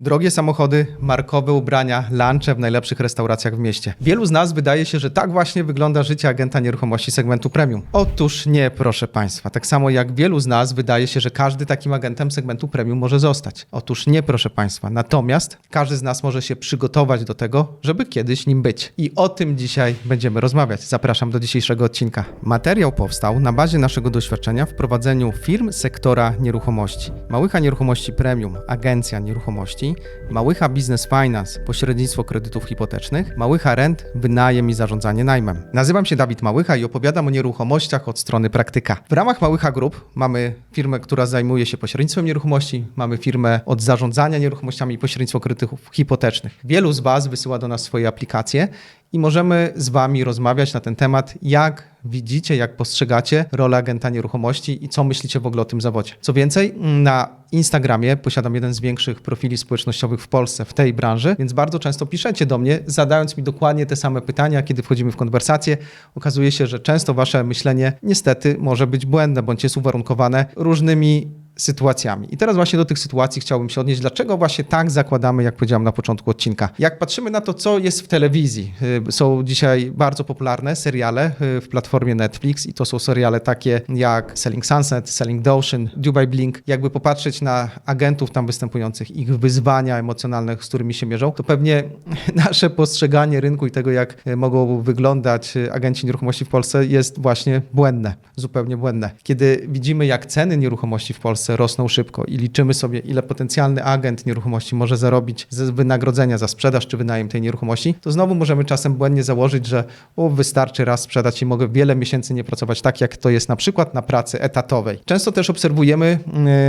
Drogie samochody, markowe ubrania, lunche w najlepszych restauracjach w mieście. Wielu z nas wydaje się, że tak właśnie wygląda życie agenta nieruchomości segmentu premium. Otóż nie, proszę Państwa. Tak samo jak wielu z nas wydaje się, że każdy takim agentem segmentu premium może zostać. Otóż nie, proszę Państwa. Natomiast każdy z nas może się przygotować do tego, żeby kiedyś nim być. I o tym dzisiaj będziemy rozmawiać. Zapraszam do dzisiejszego odcinka. Materiał powstał na bazie naszego doświadczenia w prowadzeniu firm sektora nieruchomości. Małycha Nieruchomości Premium, agencja nieruchomości, Małycha Business Finance, pośrednictwo kredytów hipotecznych, Małycha Rent, wynajem i zarządzanie najmem. Nazywam się Dawid Małycha i opowiadam o nieruchomościach od strony praktyka. W ramach Małycha Group mamy firmę, która zajmuje się pośrednictwem nieruchomości, mamy firmę od zarządzania nieruchomościami i pośrednictwo kredytów hipotecznych. Wielu z Was wysyła do nas swoje aplikacje i możemy z Wami rozmawiać na ten temat, jak widzicie, jak postrzegacie rolę agenta nieruchomości i co myślicie w ogóle o tym zawodzie. Co więcej, na Instagramie posiadam jeden z większych profili społecznościowych w Polsce w tej branży, więc bardzo często piszecie do mnie, zadając mi dokładnie te same pytania, kiedy wchodzimy w konwersację. Okazuje się, że często Wasze myślenie niestety może być błędne bądź jest uwarunkowane różnymi sytuacjami. I teraz właśnie do tych sytuacji chciałbym się odnieść. Dlaczego właśnie tak zakładamy, jak powiedziałem na początku odcinka? Jak patrzymy na to, co jest w telewizji, y, są dzisiaj bardzo popularne seriale y, w platformie Netflix i to są seriale takie jak Selling Sunset, Selling the Dubai Blink. Jakby popatrzeć na agentów tam występujących, ich wyzwania emocjonalne, z którymi się mierzą, to pewnie nasze postrzeganie rynku i tego, jak y, mogą wyglądać agenci nieruchomości w Polsce jest właśnie błędne, zupełnie błędne. Kiedy widzimy, jak ceny nieruchomości w Polsce rosną szybko i liczymy sobie, ile potencjalny agent nieruchomości może zarobić z wynagrodzenia za sprzedaż czy wynajem tej nieruchomości, to znowu możemy czasem błędnie założyć, że o, wystarczy raz sprzedać i mogę wiele miesięcy nie pracować tak, jak to jest na przykład na pracy etatowej. Często też obserwujemy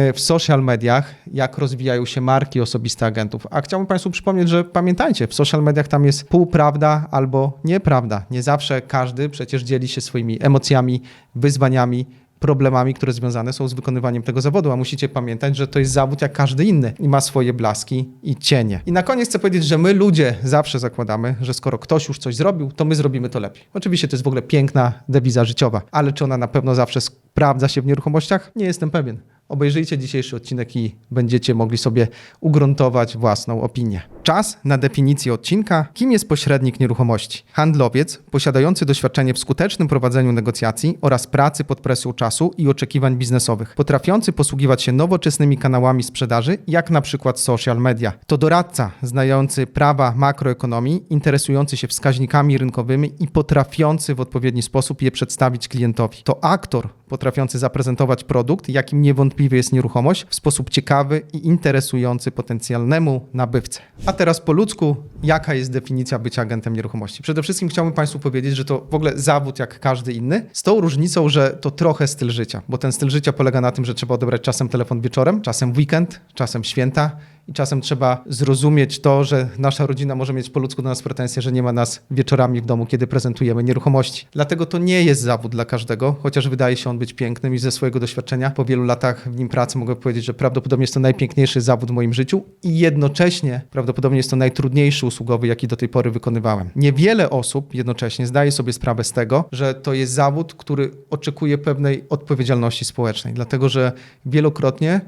yy, w social mediach, jak rozwijają się marki osobiste agentów. A chciałbym Państwu przypomnieć, że pamiętajcie, w social mediach tam jest półprawda albo nieprawda. Nie zawsze każdy przecież dzieli się swoimi emocjami, wyzwaniami, problemami, które związane są z wykonywaniem tego zawodu, a musicie pamiętać, że to jest zawód jak każdy inny i ma swoje blaski i cienie. I na koniec chcę powiedzieć, że my ludzie zawsze zakładamy, że skoro ktoś już coś zrobił, to my zrobimy to lepiej. Oczywiście to jest w ogóle piękna dewiza życiowa, ale czy ona na pewno zawsze sprawdza się w nieruchomościach? Nie jestem pewien. Obejrzyjcie dzisiejszy odcinek i będziecie mogli sobie ugruntować własną opinię. Czas na definicję odcinka. Kim jest pośrednik nieruchomości? Handlowiec posiadający doświadczenie w skutecznym prowadzeniu negocjacji oraz pracy pod presją czasu i oczekiwań biznesowych, potrafiący posługiwać się nowoczesnymi kanałami sprzedaży, jak na przykład social media. To doradca znający prawa makroekonomii, interesujący się wskaźnikami rynkowymi i potrafiący w odpowiedni sposób je przedstawić klientowi. To aktor potrafiący zaprezentować produkt, jakim niewątpliwie jest nieruchomość, w sposób ciekawy i interesujący potencjalnemu nabywcę. A teraz po ludzku, jaka jest definicja bycia agentem nieruchomości? Przede wszystkim chciałbym Państwu powiedzieć, że to w ogóle zawód jak każdy inny, z tą różnicą, że to trochę styl życia, bo ten styl życia polega na tym, że trzeba odebrać czasem telefon wieczorem, czasem weekend, czasem święta, i czasem trzeba zrozumieć to, że nasza rodzina może mieć po ludzku do nas pretensje, że nie ma nas wieczorami w domu, kiedy prezentujemy nieruchomości. Dlatego to nie jest zawód dla każdego, chociaż wydaje się on być pięknym i ze swojego doświadczenia po wielu latach w nim pracy mogę powiedzieć, że prawdopodobnie jest to najpiękniejszy zawód w moim życiu i jednocześnie prawdopodobnie jest to najtrudniejszy usługowy, jaki do tej pory wykonywałem. Niewiele osób jednocześnie zdaje sobie sprawę z tego, że to jest zawód, który oczekuje pewnej odpowiedzialności społecznej, dlatego że wielokrotnie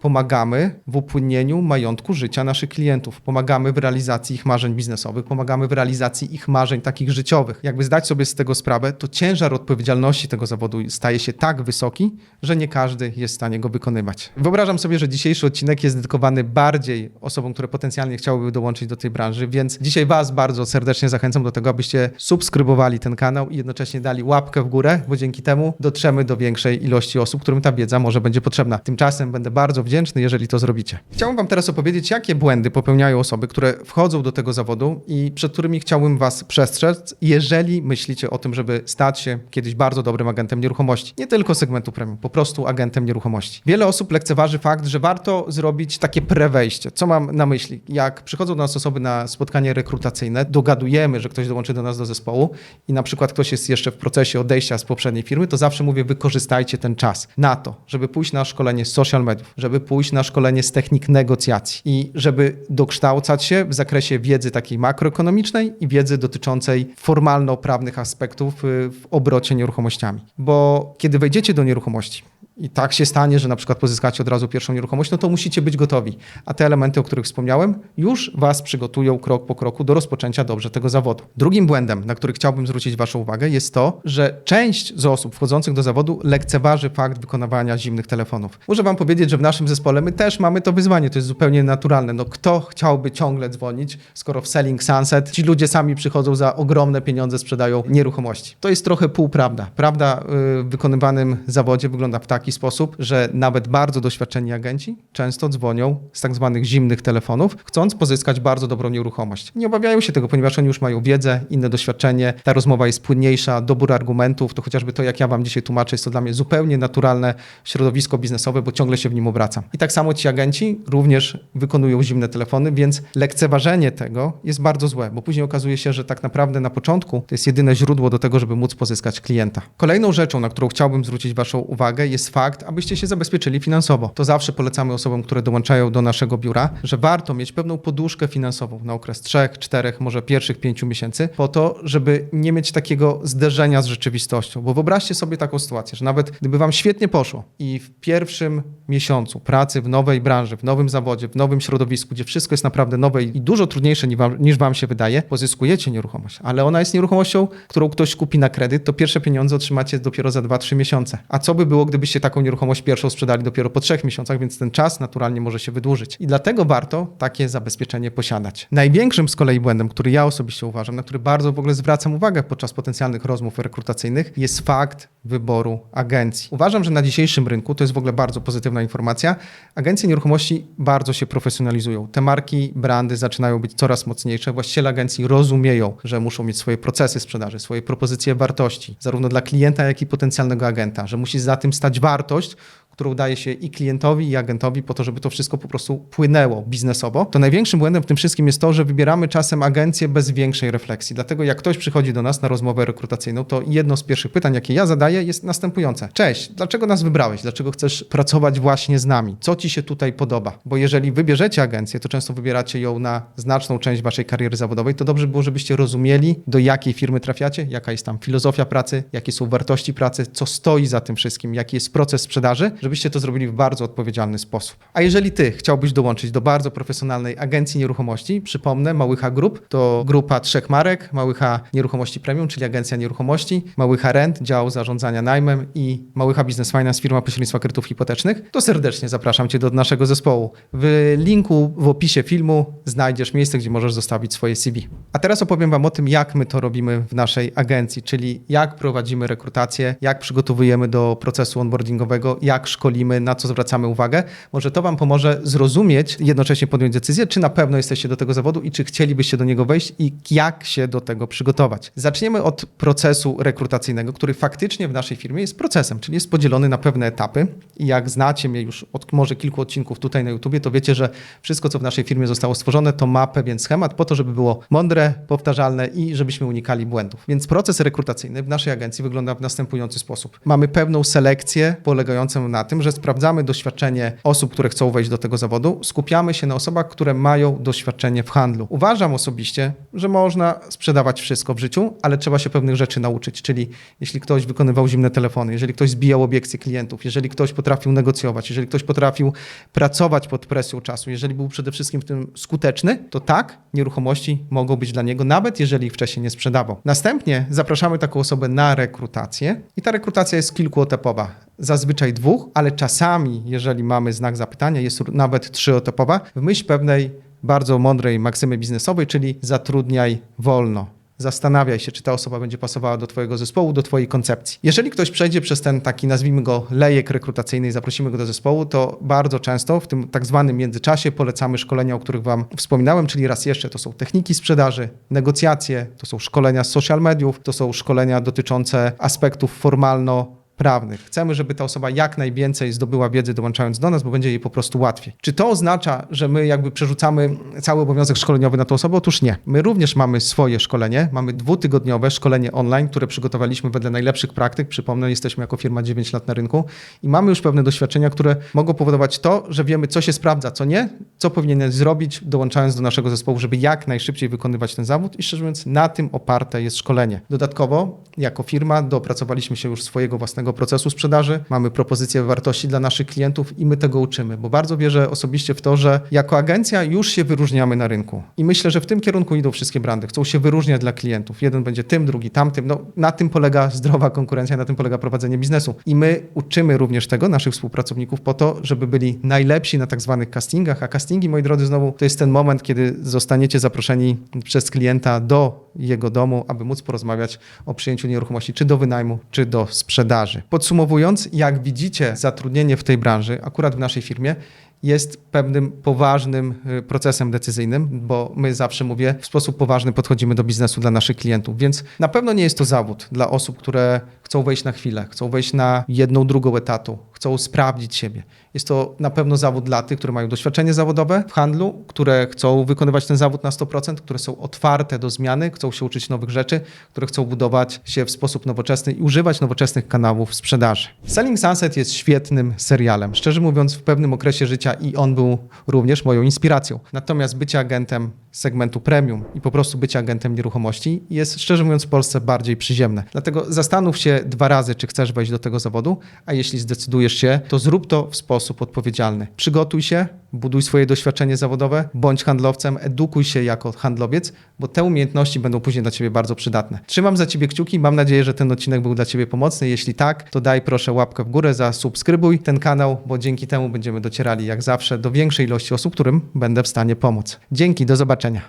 pomagamy w upłynieniu majątku życia naszych klientów. Pomagamy w realizacji ich marzeń biznesowych, pomagamy w realizacji ich marzeń takich życiowych. Jakby zdać sobie z tego sprawę, to ciężar odpowiedzialności tego zawodu staje się tak wysoki, że nie każdy jest w stanie go wykonywać. Wyobrażam sobie, że dzisiejszy odcinek jest dedykowany bardziej osobom, które potencjalnie chciałyby dołączyć do tej branży, więc dzisiaj Was bardzo serdecznie zachęcam do tego, abyście subskrybowali ten kanał i jednocześnie dali łapkę w górę, bo dzięki temu dotrzemy do większej ilości osób, którym ta wiedza może będzie potrzebna. Tymczasem będę bardzo wdzięczny, jeżeli to zrobicie. Chciałbym Wam teraz opowiedzieć, jakie błędy popełniają osoby, które wchodzą do tego zawodu i przed którymi chciałbym Was przestrzec, jeżeli myślicie o tym, żeby stać się kiedyś bardzo dobrym agentem nieruchomości. Nie tylko segmentu premium, po prostu agentem nieruchomości. Wiele osób lekceważy fakt, że warto zrobić takie prewejście. Co mam na myśli? Jak przychodzą do nas osoby na spotkanie rekrutacyjne, dogadujemy, że ktoś dołączy do nas do zespołu i na przykład ktoś jest jeszcze w procesie odejścia z poprzedniej firmy, to zawsze mówię, wykorzystajcie ten czas na to, żeby pójść na szkolenie z social mediów, żeby pójść na szkolenie z technik negocjacji i żeby dokształcać się w zakresie wiedzy takiej makroekonomicznej i wiedzy dotyczącej formalno-prawnych aspektów y, w obrocie nieruchomościami. Bo kiedy wejdziecie do nieruchomości, i tak się stanie, że na przykład pozyskacie od razu pierwszą nieruchomość, no to musicie być gotowi. A te elementy, o których wspomniałem, już Was przygotują krok po kroku do rozpoczęcia dobrze tego zawodu. Drugim błędem, na który chciałbym zwrócić Waszą uwagę, jest to, że część z osób wchodzących do zawodu lekceważy fakt wykonywania zimnych telefonów. Muszę Wam powiedzieć, że w naszym zespole my też mamy to wyzwanie, to jest zupełnie naturalne. No kto chciałby ciągle dzwonić, skoro w Selling Sunset ci ludzie sami przychodzą za ogromne pieniądze, sprzedają nieruchomości. To jest trochę półprawda. Prawda y, w wykonywanym zawodzie wygląda w taki sposób, że nawet bardzo doświadczeni agenci często dzwonią z tak zwanych zimnych telefonów, chcąc pozyskać bardzo dobrą nieruchomość. Nie obawiają się tego, ponieważ oni już mają wiedzę, inne doświadczenie, ta rozmowa jest płynniejsza, dobór argumentów, to chociażby to, jak ja wam dzisiaj tłumaczę, jest to dla mnie zupełnie naturalne środowisko biznesowe, bo ciągle się w nim obracam. I tak samo ci agenci również wykonują zimne telefony, więc lekceważenie tego jest bardzo złe, bo później okazuje się, że tak naprawdę na początku to jest jedyne źródło do tego, żeby móc pozyskać klienta. Kolejną rzeczą, na którą chciałbym zwrócić waszą uwagę, jest fakt, abyście się zabezpieczyli finansowo. To zawsze polecamy osobom, które dołączają do naszego biura, że warto mieć pewną poduszkę finansową na okres 3, 4, może pierwszych 5 miesięcy, po to, żeby nie mieć takiego zderzenia z rzeczywistością. Bo wyobraźcie sobie taką sytuację, że nawet gdyby wam świetnie poszło i w pierwszym miesiącu pracy w nowej branży, w nowym zawodzie, w nowym środowisku, gdzie wszystko jest naprawdę nowe i dużo trudniejsze niż wam, niż wam się wydaje, pozyskujecie nieruchomość, ale ona jest nieruchomością, którą ktoś kupi na kredyt, to pierwsze pieniądze otrzymacie dopiero za 2-3 miesiące. A co by było, gdybyście taką nieruchomość pierwszą sprzedali dopiero po 3 miesiącach, więc ten czas naturalnie może się wydłużyć. I dlatego warto takie zabezpieczenie posiadać. Największym z kolei błędem, który ja osobiście uważam, na który bardzo w ogóle zwracam uwagę podczas potencjalnych rozmów rekrutacyjnych, jest fakt wyboru agencji. Uważam, że na dzisiejszym rynku, to jest w ogóle bardzo pozytywna informacja, agencje nieruchomości bardzo się profesjonalizują. Te marki, brandy zaczynają być coraz mocniejsze. Właściciele agencji rozumieją, że muszą mieć swoje procesy sprzedaży, swoje propozycje wartości, zarówno dla klienta, jak i potencjalnego agenta, że musi za tym stać wartość, wartość, którą daje się i klientowi, i agentowi po to, żeby to wszystko po prostu płynęło biznesowo, to największym błędem w tym wszystkim jest to, że wybieramy czasem agencję bez większej refleksji. Dlatego jak ktoś przychodzi do nas na rozmowę rekrutacyjną, to jedno z pierwszych pytań, jakie ja zadaję, jest następujące. Cześć, dlaczego nas wybrałeś? Dlaczego chcesz pracować właśnie z nami? Co ci się tutaj podoba? Bo jeżeli wybierzecie agencję, to często wybieracie ją na znaczną część waszej kariery zawodowej, to dobrze było, żebyście rozumieli, do jakiej firmy trafiacie, jaka jest tam filozofia pracy, jakie są wartości pracy, co stoi za tym wszystkim, jaki jest proces sprzedaży, żebyście to zrobili w bardzo odpowiedzialny sposób. A jeżeli ty chciałbyś dołączyć do bardzo profesjonalnej agencji nieruchomości, przypomnę, Małycha Group to grupa trzech marek, Małycha Nieruchomości Premium, czyli agencja nieruchomości, Małycha Rent, dział zarządzania najmem i Małycha Business Finance, firma pośrednictwa kredytów hipotecznych, to serdecznie zapraszam cię do naszego zespołu. W linku w opisie filmu znajdziesz miejsce, gdzie możesz zostawić swoje CV. A teraz opowiem wam o tym, jak my to robimy w naszej agencji, czyli jak prowadzimy rekrutację, jak przygotowujemy do procesu onboardingowego, jak szkolimy, na co zwracamy uwagę. Może to Wam pomoże zrozumieć, jednocześnie podjąć decyzję, czy na pewno jesteście do tego zawodu i czy chcielibyście do niego wejść i jak się do tego przygotować. Zaczniemy od procesu rekrutacyjnego, który faktycznie w naszej firmie jest procesem, czyli jest podzielony na pewne etapy. I jak znacie mnie już od może kilku odcinków tutaj na YouTubie, to wiecie, że wszystko, co w naszej firmie zostało stworzone, to ma pewien schemat po to, żeby było mądre, powtarzalne i żebyśmy unikali błędów. Więc proces rekrutacyjny w naszej agencji wygląda w następujący sposób. Mamy pewną selekcję polegającą na tym, że sprawdzamy doświadczenie osób, które chcą wejść do tego zawodu, skupiamy się na osobach, które mają doświadczenie w handlu. Uważam osobiście, że można sprzedawać wszystko w życiu, ale trzeba się pewnych rzeczy nauczyć, czyli jeśli ktoś wykonywał zimne telefony, jeżeli ktoś zbijał obiekcje klientów, jeżeli ktoś potrafił negocjować, jeżeli ktoś potrafił pracować pod presją czasu, jeżeli był przede wszystkim w tym skuteczny, to tak, nieruchomości mogą być dla niego, nawet jeżeli ich wcześniej nie sprzedawał. Następnie zapraszamy taką osobę na rekrutację i ta rekrutacja jest kilkuetapowa. Zazwyczaj dwóch, ale czasami, jeżeli mamy znak zapytania, jest nawet trzyetapowa, w myśl pewnej bardzo mądrej maksymy biznesowej, czyli zatrudniaj wolno. Zastanawiaj się, czy ta osoba będzie pasowała do Twojego zespołu, do Twojej koncepcji. Jeżeli ktoś przejdzie przez ten taki, nazwijmy go, lejek rekrutacyjny i zaprosimy go do zespołu, to bardzo często w tym tak zwanym międzyczasie polecamy szkolenia, o których Wam wspominałem, czyli raz jeszcze to są techniki sprzedaży, negocjacje, to są szkolenia z social mediów, to są szkolenia dotyczące aspektów formalno prawnych. Chcemy, żeby ta osoba jak najwięcej zdobyła wiedzy dołączając do nas, bo będzie jej po prostu łatwiej. Czy to oznacza, że my jakby przerzucamy cały obowiązek szkoleniowy na tą osobę? Otóż nie. My również mamy swoje szkolenie. Mamy dwutygodniowe szkolenie online, które przygotowaliśmy wedle najlepszych praktyk. Przypomnę, jesteśmy jako firma 9 lat na rynku i mamy już pewne doświadczenia, które mogą powodować to, że wiemy, co się sprawdza, co nie, co powinieneś zrobić, dołączając do naszego zespołu, żeby jak najszybciej wykonywać ten zawód i szczerze mówiąc, na tym oparte jest szkolenie. Dodatkowo, jako firma dopracowaliśmy się już swojego własnego procesu sprzedaży, mamy propozycję wartości dla naszych klientów i my tego uczymy, bo bardzo wierzę osobiście w to, że jako agencja już się wyróżniamy na rynku. I myślę, że w tym kierunku idą wszystkie brandy. Chcą się wyróżniać dla klientów. Jeden będzie tym, drugi tamtym. No, na tym polega zdrowa konkurencja, na tym polega prowadzenie biznesu. I my uczymy również tego naszych współpracowników po to, żeby byli najlepsi na tak zwanych castingach. A castingi, moi drodzy, znowu to jest ten moment, kiedy zostaniecie zaproszeni przez klienta do jego domu, aby móc porozmawiać o przyjęciu nieruchomości, czy do wynajmu, czy do sprzedaży. Podsumowując, jak widzicie, zatrudnienie w tej branży, akurat w naszej firmie, jest pewnym poważnym y, procesem decyzyjnym, bo my zawsze mówię, w sposób poważny podchodzimy do biznesu dla naszych klientów, więc na pewno nie jest to zawód dla osób, które chcą wejść na chwilę, chcą wejść na jedną, drugą etatu, chcą sprawdzić siebie. Jest to na pewno zawód dla tych, które mają doświadczenie zawodowe w handlu, które chcą wykonywać ten zawód na 100%, które są otwarte do zmiany, chcą się uczyć nowych rzeczy, które chcą budować się w sposób nowoczesny i używać nowoczesnych kanałów sprzedaży. Selling Sunset jest świetnym serialem. Szczerze mówiąc, w pewnym okresie życia i on był również moją inspiracją. Natomiast bycie agentem segmentu premium i po prostu bycie agentem nieruchomości jest, szczerze mówiąc, w Polsce bardziej przyziemne. Dlatego zastanów się dwa razy, czy chcesz wejść do tego zawodu, a jeśli zdecydujesz się, to zrób to w sposób odpowiedzialny. Przygotuj się, buduj swoje doświadczenie zawodowe, bądź handlowcem, edukuj się jako handlowiec, bo te umiejętności będą później dla Ciebie bardzo przydatne. Trzymam za Ciebie kciuki, mam nadzieję, że ten odcinek był dla Ciebie pomocny. Jeśli tak, to daj proszę łapkę w górę, zasubskrybuj ten kanał, bo dzięki temu będziemy docierali jak zawsze do większej ilości osób, którym będę w stanie pomóc. Dzięki, do zobaczenia. Таня.